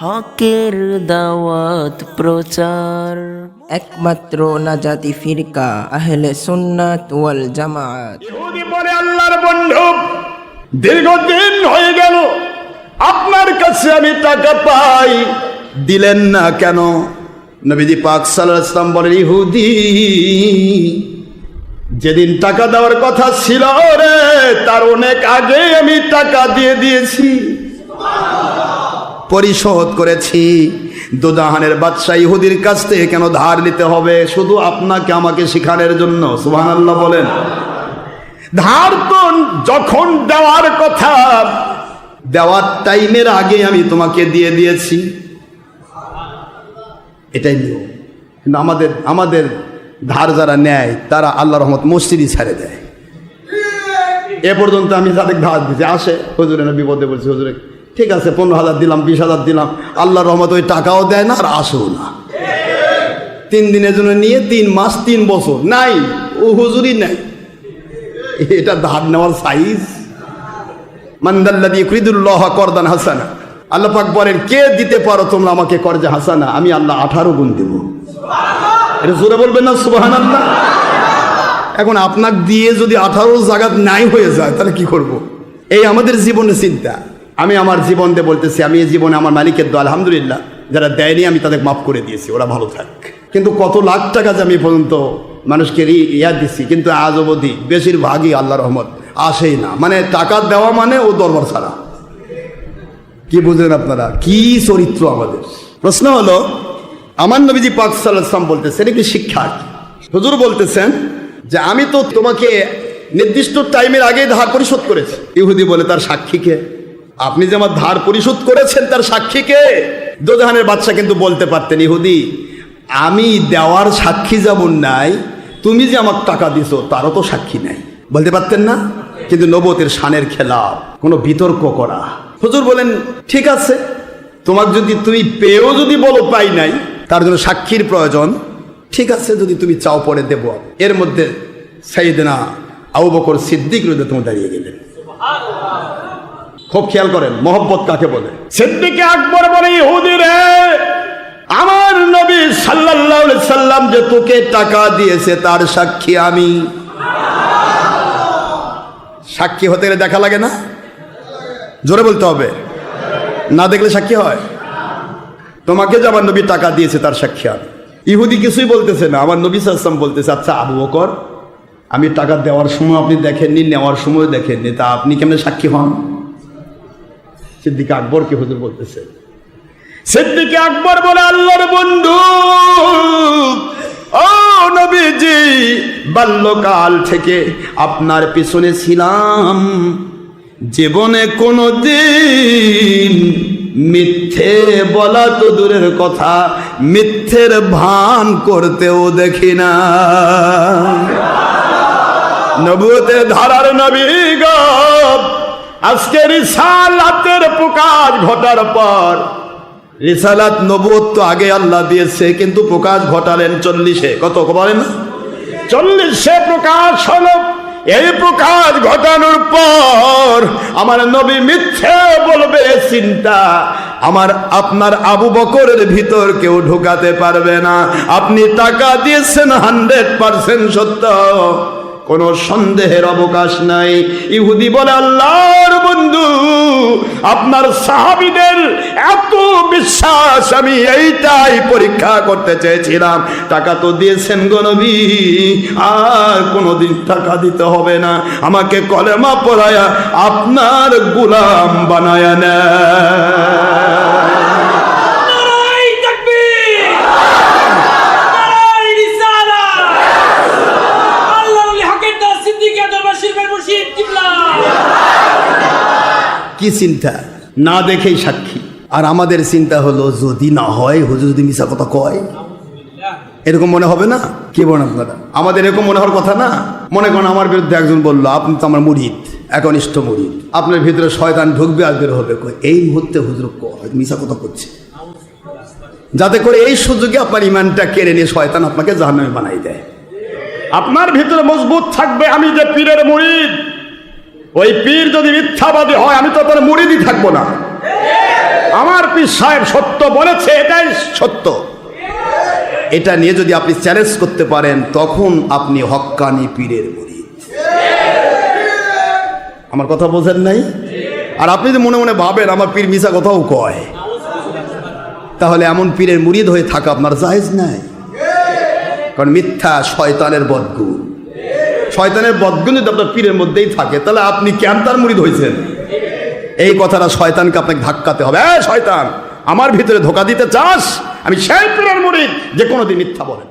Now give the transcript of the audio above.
হকের দাওয়াত প্রচার। একমাত্র নাজাতি ফিরকা আহলে সুন্নাত ওয়াল জামাত। ইহুদি বলে আল্লাহর বন্ধু দীর্ঘদিন হয়ে গেল আপনার কাছে আমি টাকা পাই দিলেন না কেন? নবীজি পাক সাল্লাল্লাহু আলাইহি সাল্লাম বলেন ইহুদি যেদিন টাকা দেওয়ার কথা ছিল রে তার অনেক আগে আমি টাকা দিয়ে দিয়েছি। পরিশোধ করেছি। দুজাহানের বাদশাহ ইহুদির কাছ থেকে কেন ধার নিতে হবে? শুধু আপনাকে আমাকে শিখানোর জন্য, সুবহানাল্লাহ বলেন। ধার তো যখন দেওয়ার কথা, দেওয়ার টাইমের আগে আমি তোমাকে দিয়ে দিয়েছি। এটাই নিয়ম। কিন্তু আমাদের আমাদের ধার যারা নেয়, তারা আল্লাহ রহমত মসজিদই ছেড়ে দেয়। এ পর্যন্ত আমি তাদের ধার দিতে আসে হুজুরে না বিপদে বলছি হুজুরে। ঠিক আছে, পনেরো হাজার দিলাম, বিশ হাজার দিলাম। আল্লাহ রহমত ওই টাকাও দেয় না আর আসেও না। তিন দিনের জন্য নিয়ে তিন মাস, তিন বছর। নাই, ও হুজুরই নাই। এটা ধার নেওয়ার সাইজ মান্দাল্লাদি কৃদুল্লাহ করদান হাসানা। আল্লাহ পাক বলেন, কে দিতে পারো তোমরা আমাকে করজা হাসানা? আমি আল্লাহ আঠারো গুণ দেব। এটা জোরে বলবেন না সুবাহান আল্লাহ এখন আপনাকে দিয়ে যদি আঠারো জায়গাত নাই হয়ে যায়, তাহলে কি করব। এই আমাদের জীবনের চিন্তা। আমি আমার জীবন দিয়ে বলতেছি, আমি এই জীবনে আমার মালিকের দোয়া, আলহামদুলিল্লাহ, যারা দেয়নি আমি তাদের মাফ করে দিয়েছি, ওরা ভালো থাক। কিন্তু কত লাখ টাকা যে আমি পর্যন্ত মানুষকে ইয়া দিচ্ছি কিন্তু আজ অবধি বেশিরভাগই আল্লাহ রহমত আসেই না। মানে টাকা দেওয়া মানে ও দরবার ছাড়া। কি বুঝলেন আপনারা? কি চরিত্র আমাদের? প্রশ্ন হলো, আমার নবীজি পাক সাল্লাম বলতেছেন একটি শিক্ষা হুজুর বলতেছেন যে, আমি তো তোমাকে নির্দিষ্ট টাইমের আগে ধার পরিশোধ করেছি। ইহুদি বলে তার সাক্ষীকে আপনি যে আমার ধার পরিশোধ করেছেন তার সাক্ষীকে দোজাহানের বাচ্চা কিন্তু বলতে পারতেন, ইহুদি, আমি দেওয়ার সাক্ষী যেমন নাই, তুমি যে আমার টাকা দিছো তারও তো সাক্ষী নাই। বলতে পারতেন না? কিন্তু নবতের শানের খেলা কোনো বিতর্ক করা। হুজুর বলেন, ঠিক আছে তোমার যদি তুমি পেয়েও যদি বলো পাই নাই, তার জন্য সাক্ষীর প্রয়োজন। ঠিক আছে, যদি তুমি চাও পরে দেব। এর মধ্যে সাইদেনা আবু বকর সিদ্দিক রোদে তুমি দাঁড়িয়ে গেলেন। খুব খেয়াল করেন মোহব্বত কাকে বলে? সিদ্দিকে আকবর বলে ইহুদি রে আমার নবী সাল্লাল্লাহু আলাইহি সাল্লাম যে তোকে টাকা দিয়েছে তার সাক্ষী আমি। সাক্ষী হতে গেলে দেখা লাগে না? জোরে বলতে হবে। না দেখলে সাক্ষী হয়? তোমাকে যে আমার নবী টাকা দিয়েছে তার সাক্ষী আমি। ইহুদি কিছুই বলতেছে না। আমার নবী সাল্লাম বলতেছে আচ্ছা আবু বকর আমি টাকা দেওয়ার সময় আপনি দেখেননি নেওয়ার সময় দেখেননি তা আপনি কেমন সাক্ষী হন? সিদ্দিকে আকবরকে হুজুর বলতেছে। সিদ্দিকে আকবর বলে, আল্লাহর বন্ধু নবীজি, বাল্যকাল থেকে আপনার পিছনে ছিলাম। জীবনে কোনো দিন মিথ্যে বলা তো দূরের কথা, মিথ্যের ভান করতেও দেখি না। নবুতে ধারার নবী গো আজকে রিসালাতের প্রকাশ ঘটার পর, রিসালাত নবুত তো আগে আল্লাহ দিয়েছে, কিন্তু প্রকাশ ঘটালেন চল্লিশে। কত বলেন চল্লিশে প্রকাশ হলো, এই প্রকাশ ঘটানোর পর আমার নবী মিথ্যে বলবে চিন্তা। আমার, আপনার আবু বকরের ভিতর কেউ ঢুকাতে পারবে না। আপনি টাকা দিয়েছেন হান্ড্রেড পার্সেন্ট সত্য। কোনো সন্দেহের অবকাশ নাই। ইহুদি বলে, আল্লাহর বন্ধু, আপনার সাহাবিদের এত বিশ্বাস, আমি এইটাই পরীক্ষা করতে চেয়েছিলাম। টাকা তো দিয়েছেন গনবী আর কোনোদিন টাকা দিতে হবে না। আমাকে কলেমা পড়ায়া আপনার গুলাম বানায়া নেয় কি চিন্তা? না দেখেই সাক্ষী। আর আমাদের চিন্তা হলো, যদি না হয়, হুজুর যদি মিশা কথা কয়? এরকম মনে হবে না? কে বলেন আপনারা? আমাদের এরকম মনে হওয়ার কথা না? মনে করেন আমার বিরুদ্ধে একজন বলল, আপনি তো আমার মুরিদ, একনিষ্ঠ মুরিদ। আপনার ভিতরে শয়তান ঢুকবে, আর বের হবে এই মুহূর্তে হুজুর মিশা কথা করছে যাতে করে এই সুযোগে আপনার ইমানটা কেড়ে নিয়ে শয়তান আপনাকে জাহান্নামে বানাই দেয়। আপনার ভিতরে মজবুত থাকবে, আমি যে পীরের মুরিদ। ওই পীর যদি মিথ্যাবাদী হয়, আমি তো আপনার মুরিদই থাকব না। আমার পীর সাহেব সত্য বলেছে, এটাই সত্য। এটা নিয়ে যদি আপনি চ্যালেঞ্জ করতে পারেন, তখন আপনি হক্কানি পীরের মুরিদ। আমার কথা বোঝেন নাই? আর আপনি যদি মনে মনে ভাবেন, আমার পীর মিশা কথাও কয়, তাহলে এমন পীরের মুড়িদ হয়ে থাকা আপনার জায়েজ নাই। কারণ মিথ্যা শয়তানের বদগুণ। শয়তানের বদগুণ আপনার পীরের মধ্যেই থাকে, তাহলে আপনি কেন তার মুড়িদ হয়েছেন এই কথাটা শয়তানকে আপনাকে ধাক্কাতে হবে। হ্যাঁ শয়তান, আমার ভিতরে ধোকা দিতে চাস? আমি সেই পীরের মুড়িদ যে কোনোদিন মিথ্যা বলেন